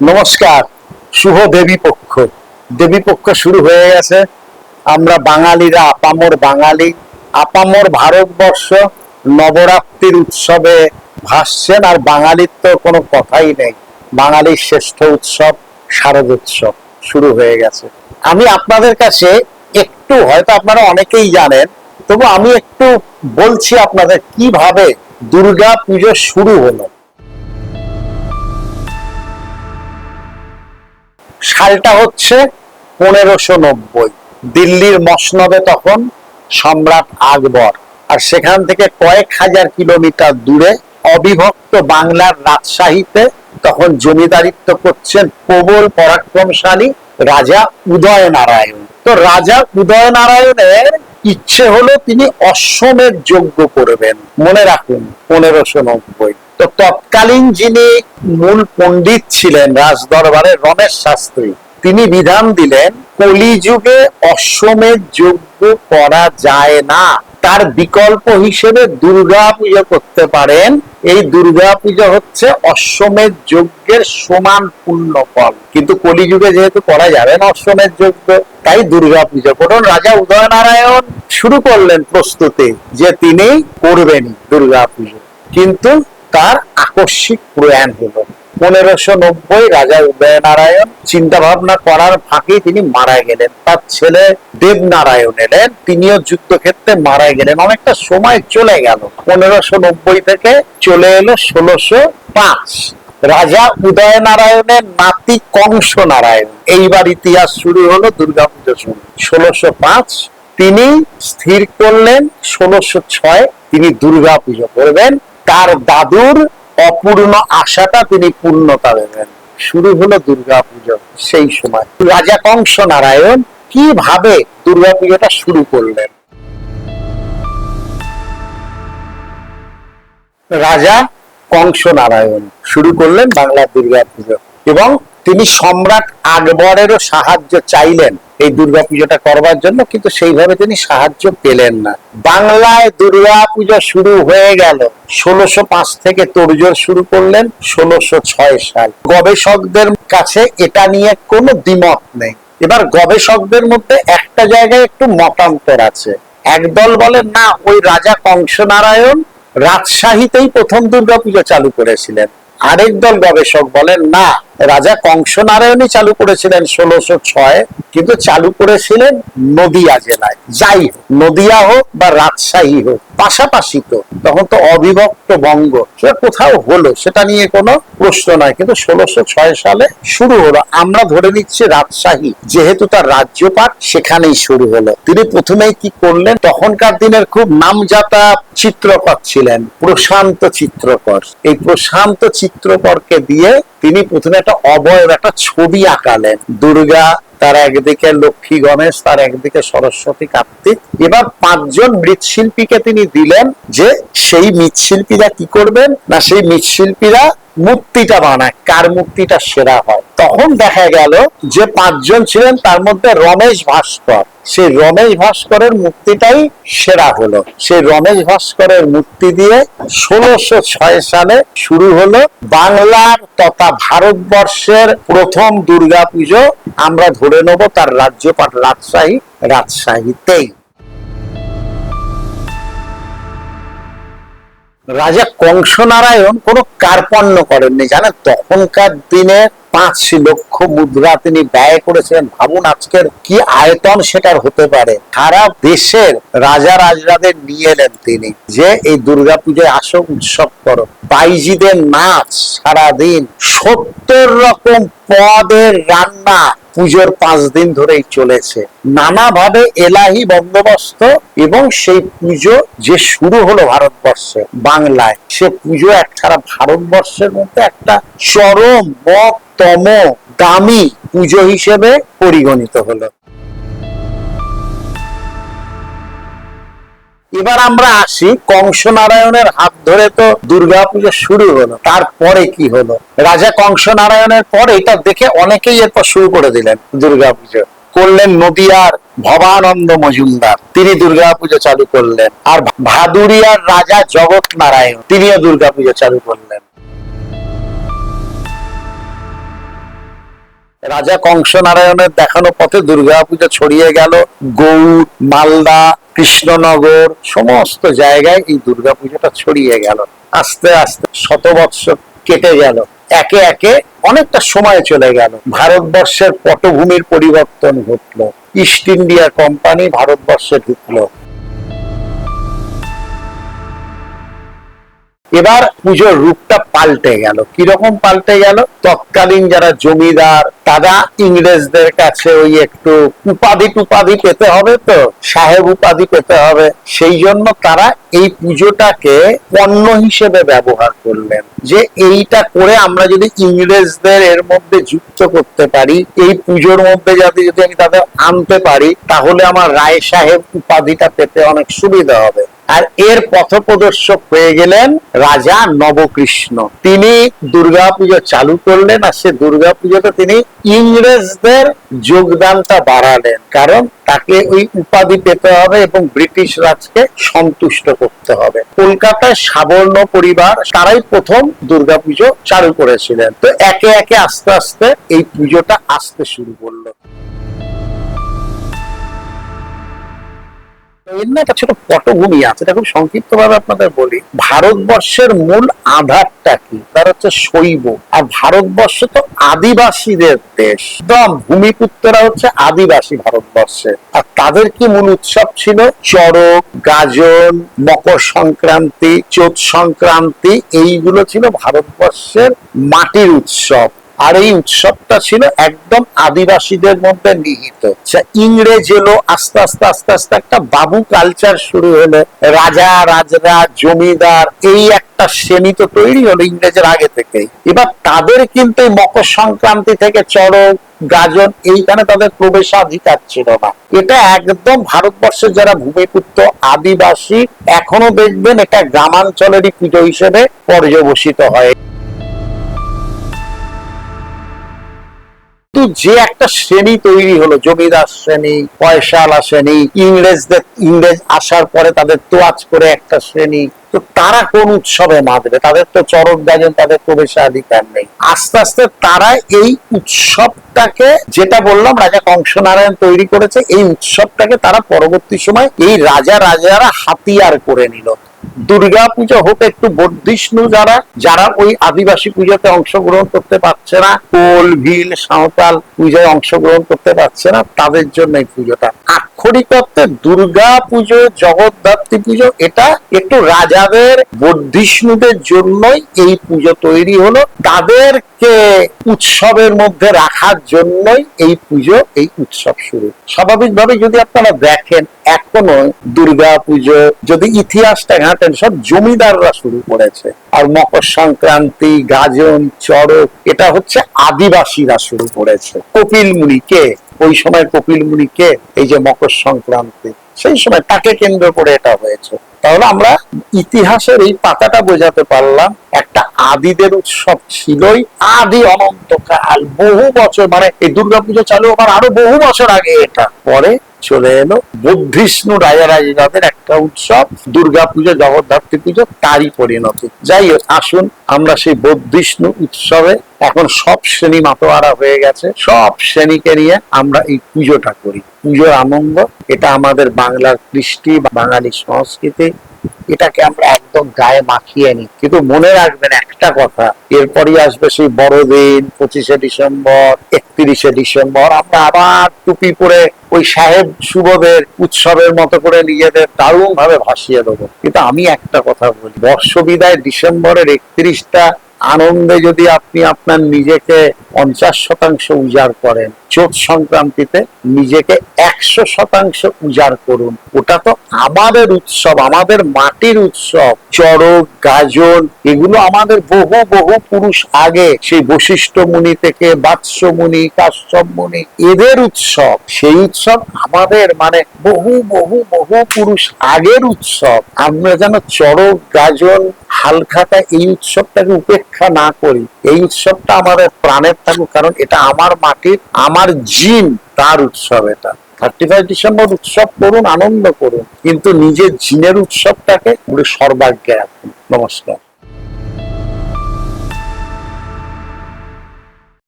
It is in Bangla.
নমস্কার, শুভ দেবী পক্ষ দেবী পক্ষ শুরু হয়ে গেছে। আমরা বাঙালিরা আপামর বাঙালি। আপামর ভারতবর্ষ নবরাত্রির উৎসবে ভাসছেন আর বাঙালির তো কোনো কথাই নেই। বাঙালির শ্রেষ্ঠ উৎসব শারদ উৎসব শুরু হয়ে গেছে। আমি আপনাদের কাছে একটু, হয়তো আপনারা অনেকেই জানেন, তবু আমি একটু বলছি আপনাদের কীভাবে দুর্গা পুজো শুরু হলো। সালটা হচ্ছে পনেরোশো নব্বই। দিল্লির মসনদে তখন সম্রাট আকবর। আর সেখান থেকে কয়েক হাজার কিলোমিটার দূরে অবিভক্ত বাংলার রাজশাহীতে তখন জমিদারিত্ব করছেন প্রবল পরাক্রমশালী রাজা উদয় নারায়ণ তো রাজা উদয় নারায়ণের ইচ্ছে হলো তিনি অশ্বমেধ যজ্ঞ করবেন। মনে রাখুন, পনেরোশো নব্বই। তো তৎকালীন যিনি মূল পণ্ডিত ছিলেন রাজদরবারের রমেশ শাস্ত্রী, তিনি বিধান দিলেন, কলিযুগে অশ্বমেধ যজ্ঞ করা যায় না। তার বিকল্প হিসেবে দুর্গা পুজো করতে পারেন। এই দুর্গা পুজো হচ্ছে অশ্বমেধ যজ্ঞের সমান পূর্ণ ফল। কিন্তু কলিযুগে যেহেতু করা যাবে না অশ্বমেধ যজ্ঞ, তাই দুর্গা পুজো করুন। রাজা উদয়নারায়ণ শুরু করলেন প্রস্তুতি যে তিনি করবেন দুর্গা পুজো। কিন্তু তার আকস্মিক প্রয়াণ হল। পনেরোশো নব্বই রাজা উদয়নারায়ণ চিন্তা ভাবনা করার ফাঁকে তিনি মারা গেলেন। তার ছেলে দেবনারায়ণ এলেন, তিনিও যুদ্ধক্ষেত্রে মারা গেলেন। অনেকটা সময় চলে গেল। পনেরোশো নব্বই থেকে চলে এলো ষোলোশো পাঁচ। রাজা উদয় নারায়ণের নাতি কংস নারায়ণ এইবার ইতিহাস শুরু হলো দুর্গাপুজো শুরু ষোলোশো পাঁচ, তিনি স্থির করলেন। ষোলোশো ছয়, তিনি দুর্গা পুজো করবেন। তার দাদুর অপূর্ণ আশাটা তিনি পূর্ণতা দেবেন। শুরু হলো দুর্গা পুজো সেই সময়। রাজা কংস নারায়ণ কীভাবে দুর্গা পুজোটা শুরু করলেন? রাজা কংস নারায়ণ শুরু করলেন বাংলা দুর্গা পুজো এবং তিনি সম্রাট আকবরেরও সাহায্য চাইলেন এই দুর্গা পুজোটা করবার জন্য, কিন্তু সেইভাবে তিনি সাহায্য পেলেন না। বাংলায় দুর্গা পুজো শুরু হয়ে গেল। ষোলোশো পাঁচ থেকে তোড়জোড় শুরু করলেন ষোলোশো ছয় সাল। গবেষকদের কাছে এটা নিয়ে কোনো দ্বিমত নেই। এবার গবেষকদের মধ্যে একটা জায়গায় একটু মতান্তর আছে। একদল বলেন না, ওই রাজা কংস নারায়ণ রাজশাহীতেই প্রথম দুর্গাপুজো চালু করেছিলেন। আরেক দল গবেষক বলেন না রাজা কংস নারায়ণই চালু করেছিলেন ষোলোশো ছয়, কিন্তু চালু করেছিলেন নদিয়া জেলায়। যাই হোক, নদিয়া হোক বা রাজশাহী হোক, পাশাপাশি তো তখন তো অবিভক্ত বঙ্গ। সেটা কোথাও হলো সেটা নিয়ে কোনো প্রশ্ন নয়, কিন্তু ষোলোশো ছয় সালে শুরু হলো। আমরা ধরে নিচ্ছি রাজশাহী, যেহেতু তার রাজ্যপাট, সেখানেই শুরু হলো। তিনি প্রথমেই কি করলেন? তখনকার দিনের খুব নামজাতা চিত্রকর ছিলেন, প্রশান্ত চিত্রকর। এই প্রশান্ত চিত্রকরকে দিয়ে তিনি প্রথমে একটা অবয়ব, একটা ছবি আঁকালেন। দুর্গা, তার একদিকে লক্ষ্মী গণেশ, তার একদিকে সরস্বতী কার্তিক। এবার পাঁচজন মৃৎশিল্পীকে তিনি দিলেন যে, সেই মৃৎশিল্পীরা কি করবেন? না, সেই মৃৎশিল্পীরা মূর্তিটা বানায়, কার মূর্তিটা সেরা হয়। তখন দেখা গেল যে পাঁচজন ছিলেন, তার মধ্যে রমেশ ভাস্কর। সেই রমেশ ভাস্করের মূর্তিটাই সেরা হলো। সেই রমেশ ভাস্করের মূর্তি দিয়ে ষোলোশো ছয় সালে শুরু হলো বাংলার তথা ভারতবর্ষের প্রথম দুর্গা পুজো আমরা ধরে নেব তার রাজ্যপাট রাজশাহী, রাজশাহীতেই। রাজা কংস নারায়ণ কোনো কার্পণ্য করেননি। জানেন, তখনকার দিনে পাঁচ লক্ষ মুদ্রা তিনি ব্যয় করেছিলেন। ভাবুন আজকের কি আয়তন সেটার হতে পারে। সারা দেশের রাজা রাজরাদের নিয়ে এলেন তিনি যে এই দুর্গাপূজায় আসো উৎসব করো। বাইজিদের নাচ সারাদিন সত্তর রকম পদের রান্না পুজোর পাঁচ দিন ধরেই চলেছে। নানাভাবে এলাহি বন্দোবস্ত এবং সেই পুজো যে শুরু হলো ভারতবর্ষে, বাংলায়, সে পুজো এক সারা ভারতবর্ষের মধ্যে একটা চরম মতম দামি পুজো হিসেবে পরিগণিত হলো। এবার আমরা আসি কংস নারায়ণের হাত ধরে তো দুর্গা পুজো শুরু হলো, তারপরে কি হলো? রাজা কংস নারায়ণের পর এটা দেখে অনেকেই এরপর শুরু করে দিলেন দুর্গা পুজো করলেন নদিয়ার ভবানন্দ মজুমদার, তিনি দুর্গা পুজো চালু করলেন। আর ভাদুরিয়ার রাজা জগৎ নারায়ণ তিনিও দুর্গা পুজো চালু করলেন। রাজা কংস নারায়ণের দেখানো পথে দুর্গা পূজা ছড়িয়ে গেল। গৌড়, মালদা, কৃষ্ণনগর, সমস্ত জায়গায় এই দুর্গা পুজোটা ছড়িয়ে গেল। আস্তে আস্তে শত বৎসর কেটে গেল। একে একে অনেকটা সময় চলে গেল। ভারতবর্ষের পটভূমির পরিবর্তন ঘটলো। ইস্ট ইন্ডিয়া কোম্পানি ভারতবর্ষে ঢুকলো। এবার পুজোর রূপটা পাল্টে গেল। কীরকম পাল্টে গেল? তৎকালীন যারা জমিদার, তারা ইংরেজদের কাছে ওই একটু উপাধি টুপাধি পেতে হবে তো, সাহেব উপাধি পেতে হবে। সেই জন্য তারা এই পুজোটাকে পণ্য হিসেবে ব্যবহার করলেন। যে এইটা করে আমরা যদি ইংরেজদের এর মধ্যে যুক্ত করতে পারি, এই পুজোর মধ্যে যাতে যদি আমি তাদের আনতে পারি, তাহলে আমার রায় সাহেব উপাধিটা পেতে অনেক সুবিধা হবে। আর এর পথপ্রদর্শক হয়ে গেলেন রাজা নবকৃষ্ণ। তিনি দুর্গাপুজো চালু করলেন আর সে দুর্গাপুজোতে তিনি ইংরেজদের যোগদানটা বাড়ালেন। কারণ তাকে ওই উপাধি পেতে হবে এবং ব্রিটিশ রাজকে সন্তুষ্ট করতে হবে। কলকাতায় সাবর্ণ পরিবার তারাই প্রথম দুর্গাপুজো চালু করেছিলেন। তো একে একে আস্তে আস্তে এই পুজোটা আসতে শুরু করল। এর একটা ছোট পটভূমি আছে, এটা খুব সংক্ষিপ্ত ভাবে আপনাদের বলি। ভারতবর্ষের মূল আধারটা কি? তার হচ্ছে শৈব। আর ভারতবর্ষ তো আদিবাসীদের দেশ। একদম ভূমিপুত্ররা হচ্ছে আদিবাসী ভারতবর্ষে আর তাদের কি মূল উৎসব ছিল? চড়ক, গাজন, মকর সংক্রান্তি চোৎ সংক্রান্তি, এইগুলো ছিল ভারতবর্ষের মাটির উৎসব। আর এই উৎসবটা ছিল একদম আদিবাসীদের মধ্যে নিহিত। আচ্ছা, ইংরেজ এলো আস্তে আস্তে আস্তে আস্তে একটা বাবু কালচার শুরু হলো। রাজা রাজরা জমিদার এই একটা শ্রেণি তো তৈরি হলো ইংরেজের আগে থেকেই। এবার তাদের কিন্তু মকর সংক্রান্তি থেকে চড়ক গাজন এইখানে তাদের প্রবেশাধিকার ছিল না। এটা একদম ভারতবর্ষের যারা ভূমিপুত্র আদিবাসী এখনও দেখবেন এটা গ্রামাঞ্চলেরই পুজো হিসেবে পর্যবসিত হয়। কিন্তু যে একটা শ্রেণি তৈরি হলো, জমিদার শ্রেণি, পয়সাওয়ালা শ্রেণি, ইংরেজদের, ইংরেজ আসার পরে তাদের তোয়াজ করে একটা শ্রেণি, তো তারা কোন উৎসবে মাতবে? তাদের তো চরক গাজন তাদের প্রবেশাধিকার নেই। আস্তে আস্তে তারা এই উৎসবটাকে, যেটা বললাম, রাজা কংসনারায়ণ তৈরি করেছে, এই উৎসবটাকে তারা পরবর্তী সময় এই রাজা, রাজারা হাতিয়ার করে নিল। দুর্গা পূজা হোক, একটু বর্ধিষ্ণু যারা যারা ওই আদিবাসী পূজাতে অংশগ্রহণ করতে পারছে না, কোল ভিল সাঁওতাল পূজায় অংশগ্রহণ করতে পারছে না, তাদের জন্য এই পুজোটা আক্ষরিক দুর্গা পুজো, জগদ্ধাত্রী পুজো, এটা একটু রাজাদের বর্ধিষ্ণুদের জন্যই এই পুজো তৈরি হলো। তাদেরকে উৎসবের মধ্যে রাখার জন্যই এই পুজো, এই উৎসব শুরু। স্বাভাবিকভাবে যদি আপনারা দেখেন, এখনও দুর্গা পুজো, যদি ইতিহাসটা ঘাটেন, সব জমিদাররা শুরু করেছে। আর মকর সংক্রান্তি, গাজন, চড়ক, এটা হচ্ছে আদিবাসীরা শুরু করেছে। কপিল মুনি কে ওই সময় কপিল মুনি কে এই যে মকর সংক্রান্তি, সেই সময় তাকে কেন্দ্র করে এটা হয়েছে। তাহলে আমরা ইতিহাসের এই পাতাটা বোঝাতে পারলাম, একটা আদিদের উৎসব ছিলই আদি অনন্তকাল, বহু বছর মানে এই দুর্গাপুজো চালু হবার আরও বহু বছর আগে এটা। পরে চলে এলো। বুদ্ধিষ্ণু রাজা রাজাদের একটা উৎসব, দুর্গা পুজো, জগদ্ধাত্রী পুজো, তারই পরিণতি। যাই হোক, আসুন আমরা সেই বুদ্ধিষ্ণু উৎসবে। এখন সব শ্রেণি মাতোয়ারা হয়ে গেছে। সব শ্রেণীকে নিয়ে আমরা এই পুজোটা করি। পুজোর আনন্দ, এটা আমাদের বাংলার কৃষ্টি, বাঙালি সংস্কৃতি। এটাকে আমরা একদম গায়ে মাখিয়ে নিই। কিন্তু মনে রাখবেন একটা কথা, এরপরই আসবে সেই বড়দিন, পঁচিশে ডিসেম্বর, একত্রিশে ডিসেম্বর। আমরা আবার টুপি পরে ওই সাহেব শুভদের উৎসবের মতো করে নিজেদের দারুণ ভাবে ভাসিয়ে দেবো। কিন্তু আমি একটা কথা বলি বর্ষ বিদায় ডিসেম্বরের একত্রিশটা আনন্দে যদি আপনি আপনার নিজেকে পঞ্চাশ শতাংশ উজাড় করেন চোট সংক্রান্তিতে নিজেকে একশো শতাংশ উজাড় করুন। ওটা তো আমাদের উৎসব, আমাদের মাটির উৎসব। চড়ক, গাজন, এগুলো আমাদের বহু বহু পুরুষ আগে। সেই বশিষ্ঠ মুনি থেকে বাৎস মুনি কাশ্যপ মুনি এদের উৎসব। সেই উৎসব আমাদের মানে বহু বহু বহু পুরুষ আগের উৎসব। আমরা যেন চড়ক, গাজন, হালখাতা এই উৎসবটাকে উপেক্ষা না করি, এই উৎসবটা আমাদের প্রাণের থাকুক, কারণ এটা আমার মাটির, আমার জিন, তার উৎসব এটা। থার্টি ফাইভ ডিসেম্বর উৎসব করুন, আনন্দ করুন, কিন্তু নিজের জিনের উৎসবটাকে সর্বাজ্ঞা রাখুন। নমস্কার।